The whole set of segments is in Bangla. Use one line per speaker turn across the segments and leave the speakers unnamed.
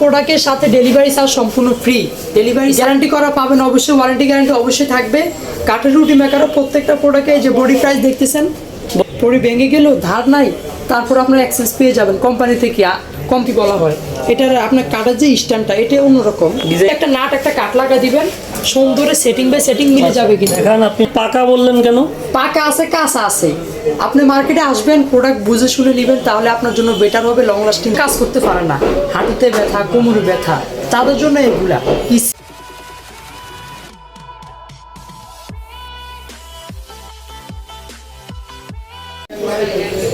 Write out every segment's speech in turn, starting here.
প্রোডাক্টের সাথে ডেলিভারি চার্জ সম্পূর্ণ ফ্রি ডেলিভারি গ্যারান্টি করা পাবেন অবশ্যই ওয়ারেন্টি গ্যারান্টি অবশ্যই থাকবে। কাঠের রুটি মেকারও প্রত্যেকটা প্রোডাক্টে যে বডি প্রাইস দেখতেছেন বডি ভেঙে গেলেও ধার নাই তারপর আপনার অ্যাক্সেস পেয়ে যাবেন কোম্পানি থেকে। আ- কম বলা হয়। এটার আপনার কাটার যে স্ট্যান্ডটা এটা অন্যরকম। একটা নাট একটা কাট লাগা দিবেন সুন্দরে সেটিং বাই সেটিং মিলে যাবে কিন্তু।
এখন আপনি পাকা বললেন কেন?
পাকা আছে কাঁচা আছে। আপনি মার্কেটে আসবেন প্রোডাক্ট বুঝে শুনে নেবেন তাহলে আপনার জন্য বেটার হবে লং লাস্টিং কাজ করতে পারে না। হাঁটুতে ব্যথা কোমরে ব্যথা তাদের জন্য এগুলা।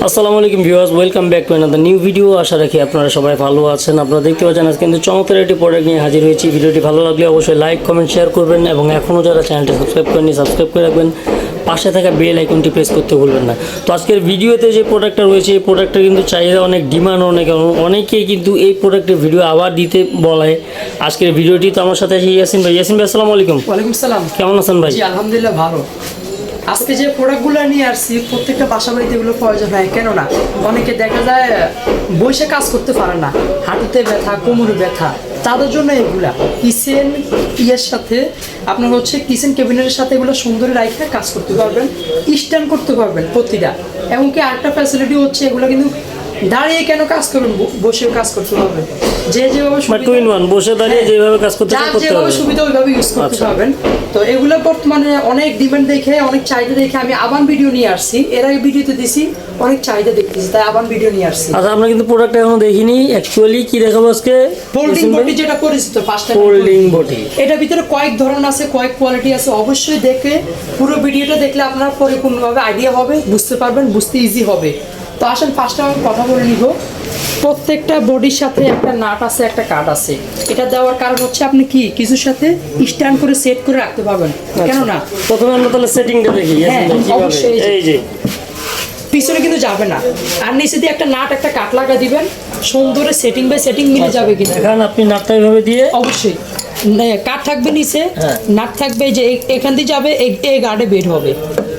আসসালামু আলাইকুম viewers welcome back to another new video আশা রাখি আপনারা সবাই ভালো আছেন। আপনারা দেখতে পাচ্ছেন আজ কিন্তু চমৎকার একটি প্রোডাক্ট নিয়ে হাজির হয়েছি। ভিডিওটি ভালো লাগলে অবশ্যই লাইক কমেন্ট শেয়ার করবেন এবং এখনও যারা চ্যানেলটি সাবস্ক্রাইব করেনি সাবস্ক্রাইব করে রাখবেন। পাশে থাকা বেল আইকনটি প্রেস করতে ভুলবেন না। তো আজকের ভিডিওতে যে প্রোডাক্টটা রয়েছে এই প্রোডাক্টটা কিন্তু চাহিদা অনেক ডিমান্ড অনেক অনেকেই কিন্তু এই প্রোডাক্টের ভিডিও আবার দিতে বলায় আজকের ভিডিওটি তো আমার সাথে আছে ইয়াসিন ভাই। ইয়াসিন ভাই আসসালামু আলাইকুম।
ওয়ালাইকুম সালাম।
কেমন আছেন ভাই?
জি আলহামদুলিল্লাহ ভালো। আজকে যে প্রোডাক্টগুলো নিয়ে আসছি, প্রত্যেকটা বাসা বাড়িতে এগুলো প্রয়োজন হয়, কেননা অনেকে দেখা যায়, বসে কাজ করতে পারে না। হাঁটুতে ব্যথা, কোমরে ব্যথা, তাদের জন্য এগুলা। কিচেন ইয়ের সাথে আপনার হচ্ছে কিচেন ক্যাবিনেটের সাথে এগুলো সুন্দর রাইখে কাজ করতে পারবেন, স্ট্যান্ড করতে পারবেন প্রতিটা। এমনকি আরেকটা ফ্যাসিলিটি হচ্ছে এগুলো কিন্তু দাঁড়িয়ে কেন কাজ করবেন বসেও কাজ করতে পারবেন। যে যেভাবে সুবিধা-
ইন ওয়ান বসে দাঁড়িয়ে
হ্যাঁ।
যেভাবে কাজ করতে চান করতে
যেভাবে সুবিধা ওইভাবে ইউজ করতে
আচ্ছা।
পারবেন। তো এগুলো বর্তমানে অনেক ডিমান্ড দেখে অনেক চাহিদা দেখে আমি আবার ভিডিও নিয়ে আসছি। এর আগে ভিডিওতে দিছি অনেক চাহিদা দেখতেছি তাই আবার ভিডিও নিয়ে আসছি।
আচ্ছা আমরা কিন্তু প্রোডাক্ট এখনও দেখিনি। অ্যাকচুয়ালি কি দেখাবো আজকে?
ফোল্ডিং বডি যেটা পরিচিত পাঁচটা
ফোল্ডিং বডি
এটার ভিতরে কয়েক ধরন আছে কয়েক কোয়ালিটি আছে। অবশ্যই দেখে পুরো ভিডিওটা দেখলে আপনার পরিপূর্ণভাবে আইডিয়া হবে বুঝতে পারবেন বুঝতে ইজি হবে। তো আসেন ফার্স্টে আমি কথা বলে নিব। প্রত্যেকটা বডির সাথে একটা নাট আছে একটা কাট আছে। এটা দেওয়ার কারণ হচ্ছে আপনি কি? কিছুর সাথে স্ট্যান্ড করে সেট করে রাখতে পারবেন। কেন না
প্রথমে আমরা তাহলে সেটিংটা দেখি
হ্যাঁ।
এই যে।
পিছনে কিন্তু যাবে না। আর নিচে দিয়ে একটা নাট একটা কাট লাগা দিবেন। সুন্দরে সেটিং বাই সেটিং মিলে যাবে কিন্তু।
এখন আপনি নাটটা এইভাবে দিয়ে
অবশ্যই। কাঠ থাকবে নিচে
হ্যাঁ।
নাট থাকবে যে এখান দিয়ে যাবে এই- এই গার্ডে বের হবে।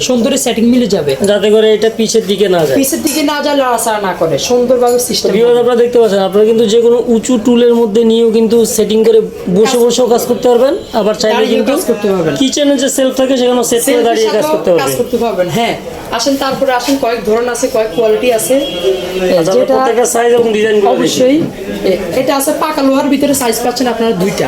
সুন্দরে সেটিং মিলে যাবে।
যাতে করে এটা পিছের দিকে না যায়।
পিছের দিকে না যায় লড়াচড়া না করে। সুন্দরভাবে সিস্টেম
আপনারা দেখতে পাচ্ছেন আপনারা কিন্তু যে কোনো উঁচু টুলের মধ্যে নিয়েও কিন্তু সেটিং করে বসে বসেও কাজ করতে পারবেন। আবার চাইলে কিন্তু
কাজ করতে পারবেন।
কিচেনে যে সেলফ থাকে সেখানে সেট করে দাঁড়িয়ে কাজ করতে
কাজ
পারবেন।
করতে পারবেন হ্যাঁ। আসেন তারপরে আসেন কয়েক ধরন আছে কয়েক কোয়ালিটি আছে।
আচ্ছা,
যেটা
প্রত্যেকটা সাইজ এবং ডিজাইন
অবশ্যই এটা আছে পাকা লোহার ভিতরে সাইজ পাচ্ছেন আপনারা দুইটা।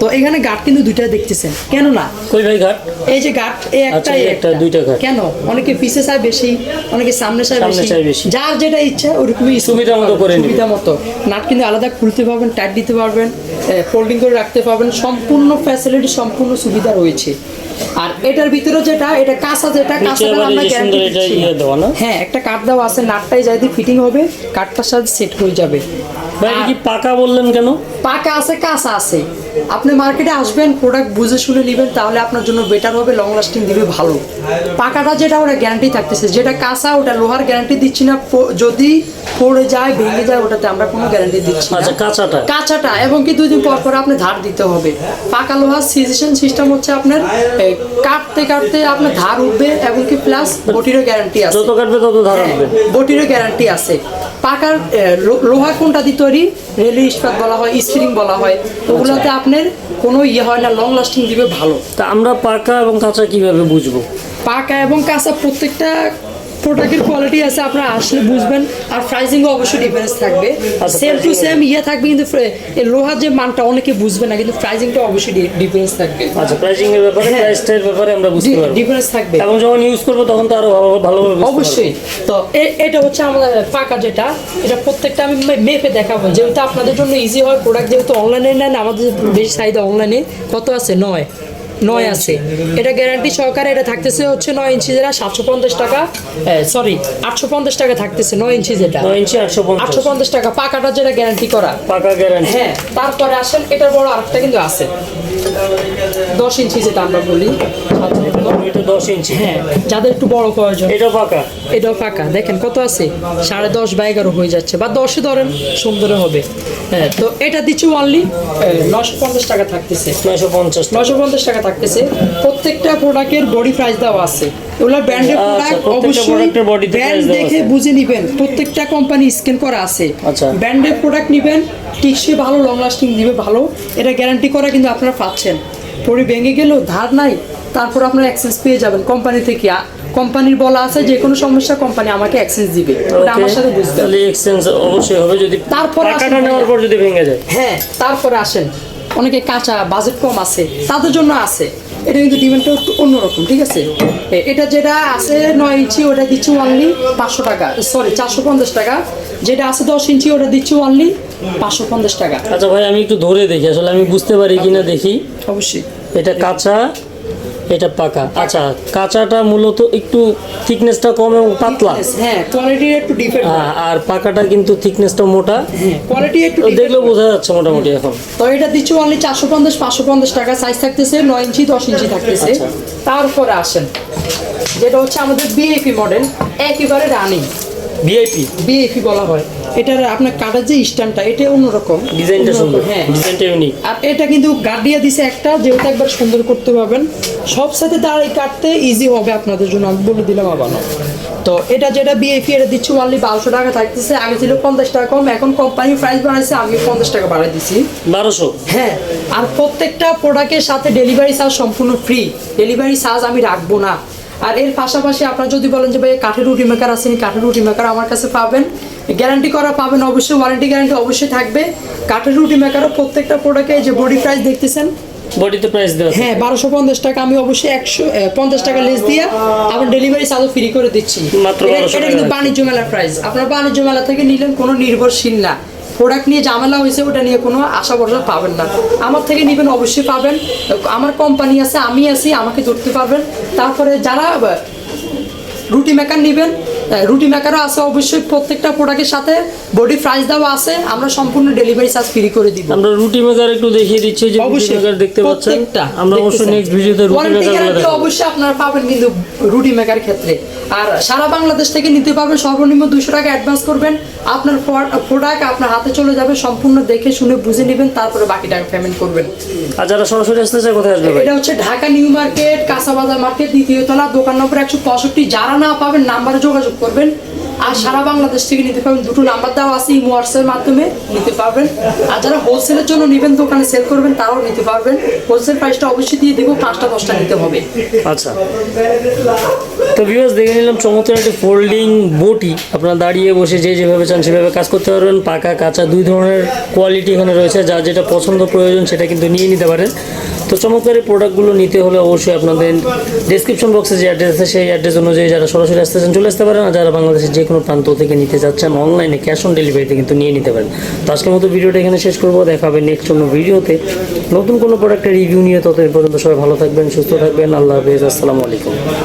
তো এখানে গাঠ কিন্তু দুইটা দেখতেছেন। কেন না
কই ভাই ঘাট
এই যে এই একটা
আচ্ছা,
এই
এই একটা, দুইটা গাঁট।
কেন? অনেকে পিছে চায় বেশি অনেকে সামনে চায় বেশি। যার যেটা ইচ্ছা ওরকমই
সুবিধা মতো করে।
সুবিধা মতো। নাট কিন্তু আলাদা খুলতে পারবেন টাইট দিতে পারবেন ফোল্ডিং করে রাখতে পারবেন। সম্পূর্ণ ফ্যাসিলিটি সম্পূর্ণ সুবিধা রয়েছে। আর এটার ভিতরে যেটা এটা কাঁচা যেটা
এই
আমরা গ্যারান্টি দিচ্ছি।
ইয়ে
হ্যাঁ একটা কাঠ দেওয়া আছে নাটটাই যাই ফিটিং হবে কাঠটার সাথে সেট হয়ে যাবে।
ভাই কি পাকা বললেন কেন?
পাকা আছে কাঁচা আছে। আপনি মার্কেটে আসবেন প্রোডাক্ট বুঝে শুনে নেবেন তাহলে আপনার জন্য বেটার হবে লং লাস্টিং দিবে ভালো। পাকাটা যেটা ওটা গ্যারান্টি থাকতেছে। যেটা কাঁচা ওটা লোহার গ্যারান্টি দিচ্ছি না যদি পড়ে যায় ভেঙে যায় ওটাতে আমরা কোনো গ্যারান্টি দিচ্ছি
আচ্ছা কাঁচাটা?
কাঁচাটা এবং কি দুই দিন পর পর আপনি ধার দিতে হবে। পাকা লোহার সিজেশন সিস্টেম হচ্ছে আপনার কাটতে কাটতে আপনার ধার উঠবে এবং কি প্লাস বটিরও গ্যারান্টি আছে।
যত কাটবে তত ধার উঠবে।
বটিরও গ্যারান্টি আছে। পাকার লোহার লোহা কোনটা দিয়ে তৈরি? রেলি ইস্পাত বলা হয় স্প্রিং বলা হয়। ওগুলোতে আপনার কোনো ইয়ে হয় না লং লাস্টিং দিবে ভালো।
তা আমরা পাকা এবং কাঁচা কীভাবে বুঝব?
পাকা এবং কাঁচা প্রত্যেকটা প্রোডাক্টের কোয়ালিটি আছে আপনারা আসলে বুঝবেন। আর প্রাইসিংও অবশ্যই ডিফারেন্স থাকবে। সেম টু সেম ইয়ে থাকবে কিন্তু লোহার যে মানটা অনেকে বুঝবে না কিন্তু প্রাইসিংটা অবশ্যই ডিফারেন্স থাকবে।
আচ্ছা প্রাইসিং এর ব্যাপারে
হ্যাঁ।
প্রাইস এর ব্যাপারে আমরা বুঝতে পারব।
ডিফারেন্স থাকবে।
এবং যখন ইউজ করব তখন তো আরও ভালো- ভালোভাবে বুঝতে পারব।
অবশ্যই তো এটা হচ্ছে আমাদের পাকা যেটা। এটা প্রত্যেকটা আমি মেপে দেখাবো। যেহেতু আপনাদের জন্য ইজি হয় প্রোডাক্ট যেহেতু অনলাইনে নেন আমাদের বেশি চাহিদা অনলাইনে কত আছে? নয়। নয় আছে। এটা গ্যারান্টি সহকারে এটা থাকতেছে হচ্ছে নয় ইঞ্চি যেটা সাতশো পঞ্চাশ টাকা। সরি আটশো পঞ্চাশ টাকা থাকতেছে নয় ইঞ্চি যেটা
নয় ইঞ্চি আটশো
আটশো
পঞ্চাশ
টাকা পাকাটা যেটা গ্যারান্টি করা।
পাকা গ্যারান্টি
হ্যাঁ তারপরে আসেন এটার বড় আরেকটা কিন্তু আছে। দশ ইঞ্চি যেটা আমরা বলি।
এটা দশ ইঞ্চি
হ্যাঁ যাদের একটু বড় প্রয়োজন।
এটা পাকা।
এটাও ফাঁকা দেখেন কত আছে? সাড়ে দশ বা এগারো হয়ে যাচ্ছে। বা দশে ধরেন সুন্দর হবে। হ্যাঁ তো এটা দিচ্ছি অনলি নশো পঞ্চাশ টাকা থাকতেছে।
নয়শো পঞ্চাশ
নশো পঞ্চাশ টাকা থাকতেছে। প্রত্যেকটা প্রোডাক্টের বডি প্রাইস দেওয়া আছে। এগুলো ব্র্যান্ডের প্রোডাক্ট অবশ্যই ব্র্যান্ড দেখে বুঝে নিবেন। প্রত্যেকটা কোম্পানি স্ক্যান করা আছে। ব্র্যান্ডের প্রোডাক্ট নিবেন টিকসই ভালো লং লাস্টিং দিবে ভালো। এটা গ্যারান্টি করা কিন্তু আপনারা পাচ্ছেন। পরে ভেঙে গেলেও ধার নাই তারপর আপনারা অ্যাক্সেস পেয়ে যাবেন কোম্পানি থেকে। কোম্পানির বলা আছে যে কোনো সমস্যা কোম্পানি আমাকে অ্যাক্সেস দিবে। ওটা আমার সাথে বুঝতে
তাহলে এক্সচেঞ্জ অবশ্যই হবে যদি
তারপর
টাকাটা নেওয়ার পর যদি ভেঙে যায়।
হ্যাঁ তারপরে আসেন। অনেকে কাঁচা বাজেট কম আছে তাদের জন্য আছে। এটা কিন্তু ডিমান্ডটা একটু অন্যরকম ঠিক আছে? এটা যেটা আছে নয় ইঞ্চি ওটা দিচ্ছি অনলি পাঁচশো টাকা সরি চারশো পঞ্চাশ টাকা। যেটা আছে দশ ইঞ্চি ওটা দিচ্ছি অনলি পাঁচশো পঞ্চাশ টাকা।
আচ্ছা ভাই আমি একটু ধরে দেখি আসলে আমি বুঝতে পারি কিনা দেখি।
অবশ্যই।
এটা কাঁচা এটা পাকা। আচ্ছা কাঁচাটা মূলত একটু থিকনেসটা কম এবং পাতলা।
হ্যাঁ কোয়ালিটির একটু ডিফারেন্ট
হ্যাঁ, আর পাকাটা কিন্তু থিকনেসটা মোটা।
কোয়ালিটি একটু
দেখলে বোঝা যাচ্ছে মোটামুটি এখন।
তো এটা দিচ্ছি অনলি চারশো পঞ্চাশ পাঁচশো পঞ্চাশ টাকা। সাইজ থাকতেছে নয় ইঞ্চি দশ ইঞ্চি থাকতেছে।
আচ্ছা।
তারপরে আসেন। যেটা হচ্ছে আমাদের বিএপি মডেল একেবারে রানিং
ভিআইপি
বিএফি বলা হয়। এটার আপনার কাটার যে স্ট্যান্ডটা এটা অন্যরকম।
ডিজাইনটা সুন্দর।
হ্যাঁ।
ডিজাইনটা ইউনিক
আর এটা কিন্তু গার্ডিয়া দিছে একটা যেহেতু একবার সুন্দর করতে পারবেন। সব সাথে দাঁড়াই কাটতে ইজি হবে আপনাদের জন্য আমি বলে দিলাম আবার তো এটা যেটা বিএফি এটা দিচ্ছি অনলি বারোশো টাকা থাকতেছে। আগে ছিল পঞ্চাশ টাকা কম এখন কোম্পানি প্রাইস বাড়াইছে আমি পঞ্চাশ টাকা বাড়াই দিছি।
বারোশো?
হ্যাঁ আর প্রত্যেকটা প্রোডাক্টের সাথে ডেলিভারি চার্জ সম্পূর্ণ ফ্রি ডেলিভারি চার্জ আমি রাখব না। আর এর পাশাপাশি আপনারা যদি বলেন যে ভাই কাঠের রুটি মেকার আছেন কাঠের রুটি মেকার আমার কাছে পাবেন। গ্যারান্টি করা পাবেন অবশ্যই ওয়ারেন্টি গ্যারান্টি অবশ্যই থাকবে। কাঠের রুটি মেকারও প্রত্যেকটা প্রোডাক্টে যে বডি প্রাইস দেখতেছেন?
বডিতে প্রাইস দেওয়া
হ্যাঁ বারোশো পঞ্চাশ টাকা আমি অবশ্যই একশো পঞ্চাশ টাকা লেস দিয়ে আবার ডেলিভারি চার্জও ফ্রি করে দিচ্ছি।
মাত্র
এটা-
1200
কিন্তু বাণিজ্য মেলার প্রাইস আপনার বাণিজ্য মেলা থেকে নিলেন কোনো নির্ভরশীল না। প্রোডাক্ট নিয়ে ঝামেলা হয়েছে ওটা নিয়ে কোনো আশা ভরসা পাবেন না। আমার থেকে নেবেন অবশ্যই পাবেন। আমার কোম্পানি আছে আমি আছি আমাকে ধরতে পারবেন। তারপরে যারা রুটি মেকার নেবেন আহ, রুটি মেকারও আছে অবশ্যই প্রত্যেকটা প্রোডাক্টের সাথে বডি প্রাইস দেওয়া আছে। আমরা সম্পূর্ণ ডেলিভারি চার্জ ফ্রি করে দিব।
আমরা রুটি মেকার একটু দেখিয়ে দিচ্ছি যে রুটি
অবশ্যই।
মেকার দেখতে পাচ্ছেন।
প্রত্যেকটা
আমরা অবশ্যই নেক্সট ভিডিওতে রুটি মেকার দেখাবো।
অবশ্যই আপনারা পাবেন কিন্তু রুটি মেকার ক্ষেত্রে। আর সারা বাংলাদেশ থেকে নিতে পারবেন সর্বনিম্ন দুশো টাকা অ্যাডভান্স করবেন। আপনার প্রোডাক্ট আপনার হাতে চলে যাবে সম্পূর্ণ দেখে শুনে বুঝে নেবেন তারপরে বাকি টাকা পেমেন্ট করবেন।
আর যারা সরাসরি আসতে চায় কোথায় আসবে
এটা হচ্ছে ঢাকা নিউ মার্কেট কাঁচাবাজার মার্কেট দ্বিতীয় তলা দোকান নম্বর একশো পঁয়ষট্টি। যারা না পাবেন নাম্বারে যোগাযোগ করবেন আর সারা বাংলাদেশ থেকে নিতে পারবেন। দুটো নাম্বার দেওয়া আছে ইমো হোয়াটসঅ্যাপের মাধ্যমে নিতে পারবেন। আর যারা হোলসেলের জন্য নেবেন, দোকানে সেল করবেন, তারাও নিতে পারবেন। হোলসেল প্রাইসটা অবশ্যই দিয়ে দিব পাঁচটা দশটা নিতে হবে।
আচ্ছা। তো ভিউয়ার্স দেখে নিলাম চমৎকার একটি ফোল্ডিং বটি। আপনারা দাঁড়িয়ে বসে যে যেভাবে চান সেভাবে কাজ করতে পারবেন। পাকা, কাঁচা, দুই ধরনের কোয়ালিটি এখানে রয়েছে। যার যেটা পছন্দ, প্রয়োজন, সেটা কিন্তু নিয়ে নিতে পারেন। তো চমৎকার প্রোডাক্টগুলো নিতে হলে অবশ্যই আপনাদের ডিসক্রিপশন বক্সে যে অ্যাড্রেস আছে সেই অ্যাড্রেস অনুযায়ী যারা সরাসরি আসতে চান চলে আসতে পারেন আর যারা বাংলাদেশের যে কোনো প্রান্ত থেকে নিতে চাচ্ছেন অনলাইনে ক্যাশ অন ডেলিভারিতে কিন্তু নিয়ে নিতে পারেন। তো আজকের মতো ভিডিওটা এখানে শেষ করব। দেখা হবে নেক্সট অন্য ভিডিওতে। নতুন কোনো প্রোডাক্টের রিভিউ নিয়ে ততদিন পর্যন্ত সবাই ভালো থাকবেন, সুস্থ থাকবেন। আল্লাহ হাফেজ। আসসালামু আলাইকুম।